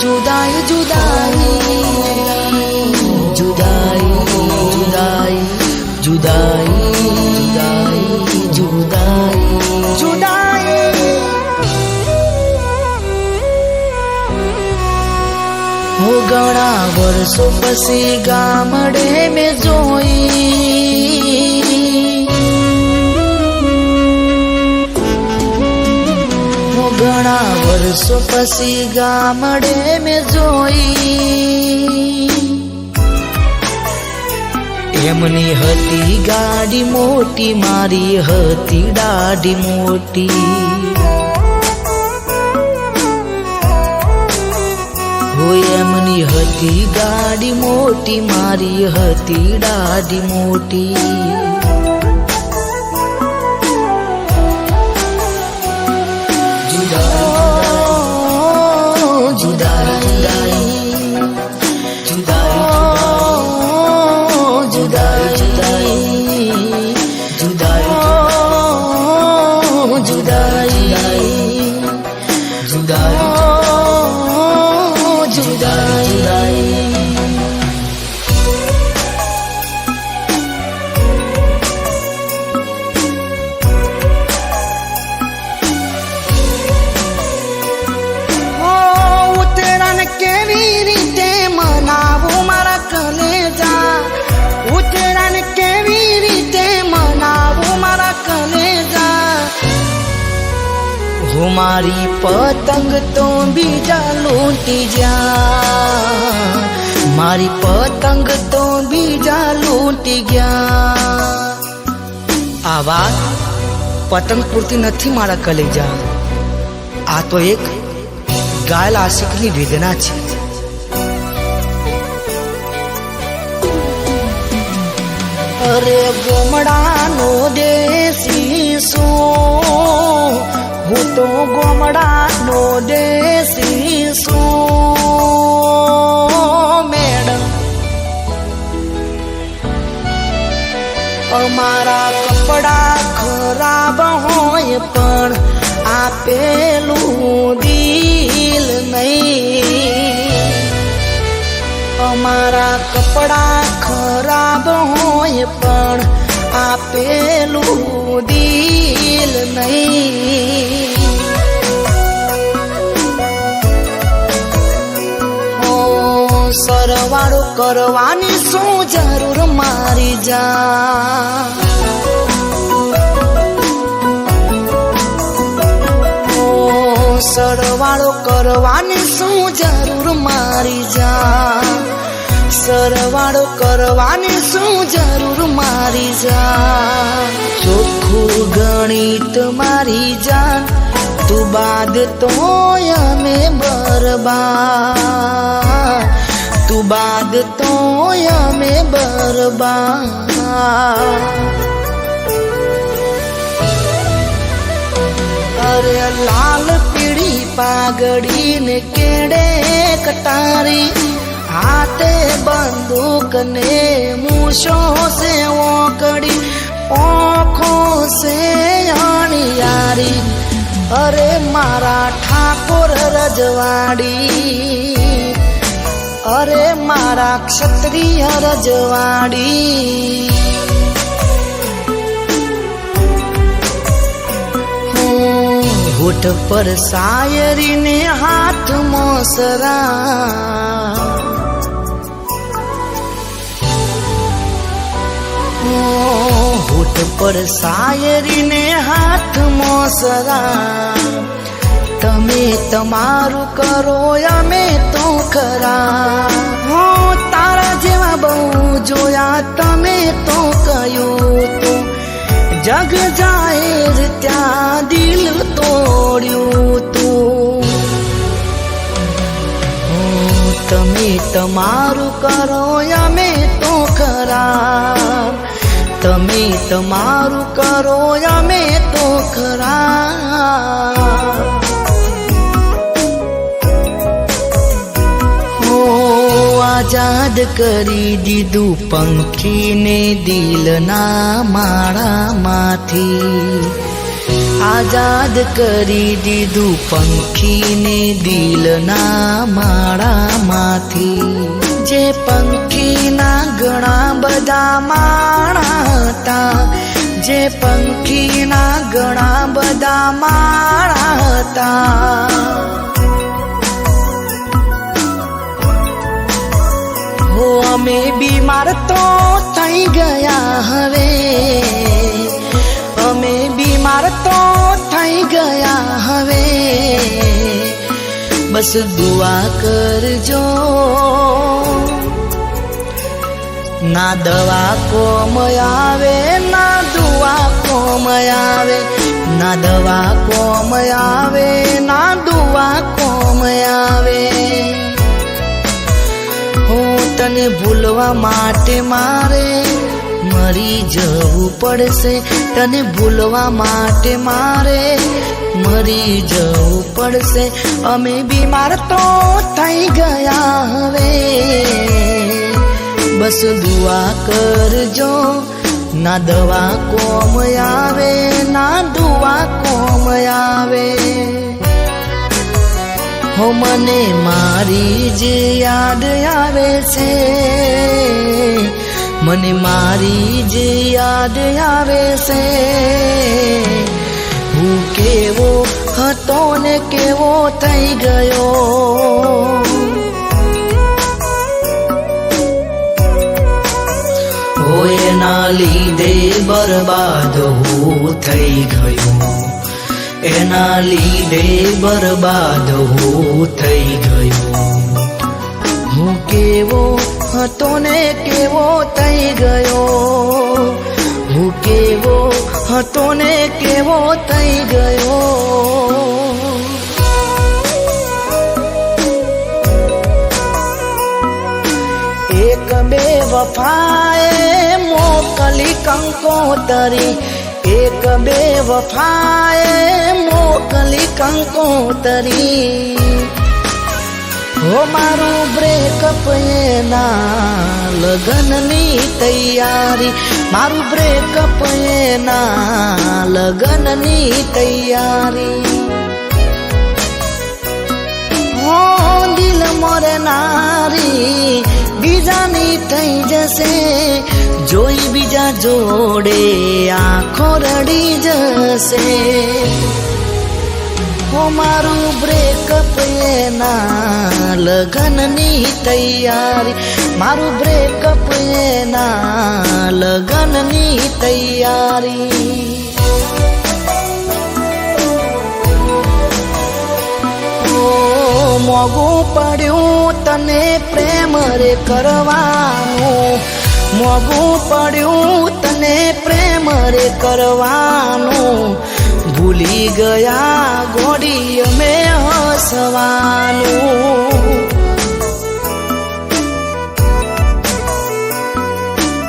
જુદાઈ જુદાઈ જુદાઈ જુદાઈ જુદાઈ જુદાઈ જુદાઈ હું ઘણા વર્ષો પછી ગામડે મેં જોઈ ઘણા વર્ષો પછી ગામડે મેં જોઈ. એમની હતી ગાડી મોટી, મારી હતી દાઢી મોટી. એમની હતી ગાડી મોટી, મારી હતી દાઢી મોટી. મારી પતંગ તો બીજા લૂંટી ગયા. મારી પતંગ તો બીજા લૂંટી ગયા. આ વાત પતંગ પૂરતી નથી મારા કલેજા. આ તો એક ગાયલ આશિકની વેદના છે. અરે ગમડાનો દેશી શું તો ગોમડાનો દેશી શું? મેડમ, અમારા કપડા ખરાબ હોય પણ આપેલું દિલ નહીં. અમારા કપડા ખરાબ હોય પણ આપેલું દિલ નહીં. સરવાળો કરવાની શું જરૂર મારી જા સરવાળો કરવાની શું જરૂર મારી જા સરવાળો કરવાની શું જરૂર મારી જા ચોખ્ખું ગણિત મારી જાન, તું બાદ તો અમે બરબાદ. તું બાદ તો અમે બરબાદ. અરે લાલ પીળી પાઘડી ને કેડે કટારી, હાથે બંદૂક ને મૂછો સે ઓકડી ઓખો સે અણિયારી. અરે મારા ઠાકોર રજવાડી અરે મારા ક્ષત્રિય રજવાડી. હોઠ પર સાયરીને હાથ મોસરા. હોઠ પર સાયરીને હાથ મોસરા. તમે તમારું કરો અમે તો ખરા. હો તારા જેવા બહુ જોયા તમે તો કયું તું. જગ જાહેર ત્યાં દિલ તોડ્યું તું. હો, તમે તમારું કરો અમે તો ખરા. તમે તમારું કરો અમે તો ખરા. આઝાદ કરી દીધું પંખીને દિલના માળામાંથી. આઝાદ કરી દીધું પંખીને દિલના માળામાંથી. જે પંખીના ઘણા બધા માળા હતા, જે પંખીના ઘણા બધા માળા હતા. અમે બીમાર તો થઈ ગયા હવે. અમે બીમાર તો થઈ ગયા હવે. બસ દુઆ કરજો. ના દવા કોમ આવે, ના દુઆ કોમ આવે. ના દવા કોમ આવે, ના દુઆ કોમ આવે. તને ભૂલવા માટે મારે મરી જવું પડશે. તને ભૂલવા માટે મારે મરી જવું પડશે. અમે બીમાર તો થઈ ગયા હવે. બસ દુઆ કરજો, ના દવા કોમ આવે, ના દુઆ કોમ આવે. હો, મને મારી જ યાદ આવે છે. મને મારી જ યાદ આવે છે. હું કેવો હતો ને કેવો થઈ ગયો. એના લીધે બરબાદ હું થઈ ગયો. એના લીધે બરબાદ હું થઈ ગયો. હું કેવો હતો ને કેવો થઈ ગયો. હું કેવો હતો ને કેવો થઈ ગયો. એક બે વફાએ મોકલી કંકોતરી. એક બે વફાએ મોકલી કંકોતરી હો મારું બ્રેકઅપ એના લગનની તૈયારી મારું બ્રેકઅપ એના લગનની તૈયારી હો દિલ મોરે નારી બીજાની થઈ જશે જોઈ બીજા જોડે આંખો રડી જશે. હો મારું બ્રેકઅપ એના લગનની તૈયારી. મારું બ્રેકઅપ એના લગનની તૈયારી. મોગું પડ્યું તને પ્રેમ રે કરવાનું. મોગું પડ્યું તને પ્રેમ રે કરવાનું. ભૂલી ગયા ગોડી અમે હસવાનું.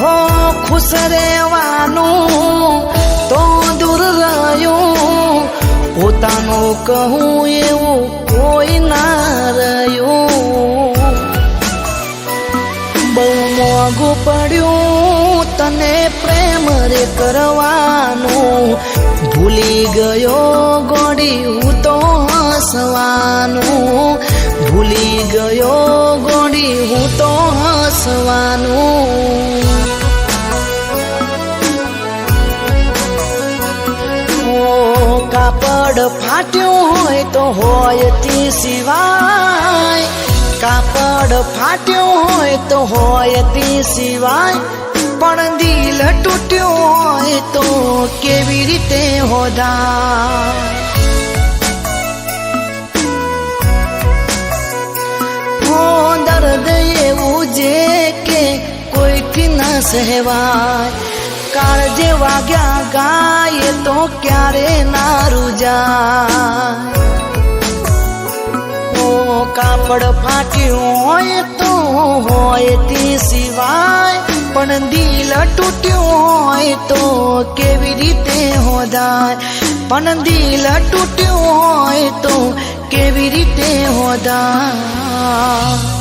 હો, ખુશ રહેવાનું તો દૂર રહ્યું. પોતાનું કહું એવું કોઈ ના રહ્યું. મોંઘું પડ્યું, તને પ્રેમ રે કરવાનું. ભૂલી ગયો ગોડી હું તો હસવાનું. ભૂલી ગયો ગોડી હું તો હસવાનું. કાપડ ફાટ્યું હોય તો હોય તે સિવાય. કાપડ ફાટ્યું હોય તો હોય તે સિવાય, પણ દિલ તૂટ્યું હોય તો કેવી રીતે હોદા હો દર્દ એવું જે કે કોઈથી ન સહેવાય. કાળ જે વાગ્યા ગાય તો ક્યારે ના જાય ઓ કાપડ ફાટ્યું હોય તો હોય તે સિવાય, પણ દિલ તૂટ્યું હોય તો કેવી રીતે હોદાય? પણ દિલ તૂટ્યું હોય તો કેવી રીતે હોદાય?